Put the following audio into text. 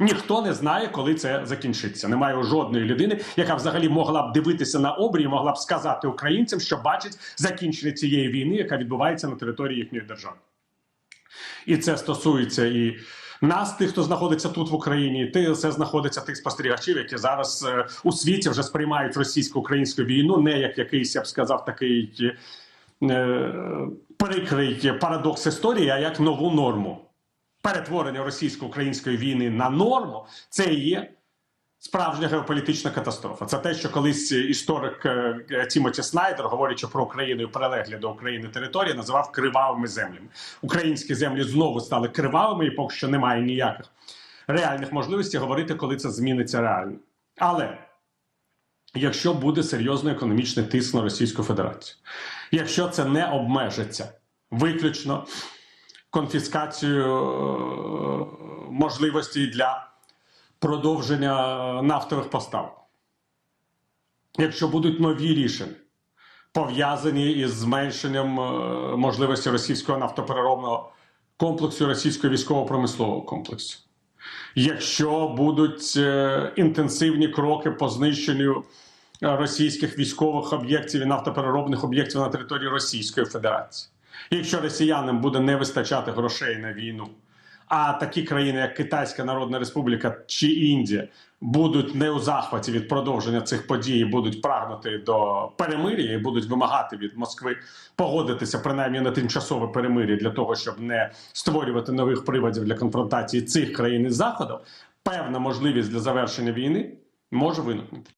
Ніхто не знає, коли це закінчиться. Немає жодної людини, яка взагалі могла б дивитися на обрій, могла б сказати українцям, що бачить закінчення цієї війни, яка відбувається на території їхньої держави. І це стосується і нас, тих, хто знаходиться тут в Україні, і це знаходиться тих спостерігачів, які зараз е, у світі вже сприймають російсько-українську війну, не як якийсь, я б сказав, такий е, прикрий парадокс історії, а як нову норму. Перетворення російсько-української війни на норму це і є справжня геополітична катастрофа. Це те, що колись історик е, Тімоті Снайдер, говорячи про Україну і прилеглі до України території, називав кривавими землями. Українські землі знову стали кривавими, і поки що немає ніяких реальних можливостей говорити, коли це зміниться реально. Але якщо буде серйозний економічний тиск на Російську Федерацію, якщо це не обмежиться виключно конфіскацією е, можливостей для продовження нафтових поставок. Якщо будуть нові рішення, пов'язані із зменшенням е, можливості російського нафтопереробного комплексу, російського військово-промислового комплексу, якщо будуть е, інтенсивні кроки по знищенню російських військових об'єктів і нафтопереробних об'єктів на території Російської Федерації, якщо росіянам буде не вистачати грошей на війну, а такі країни, як Китайська Народна Республіка чи Індія, будуть не у захваті від продовження цих подій, будуть прагнути до перемир'я і будуть вимагати від Москви погодитися принаймні на тимчасове перемир'я для того, щоб не створювати нових приводів для конфронтації цих країн із заходом. Певна можливість для завершення війни може виникнути.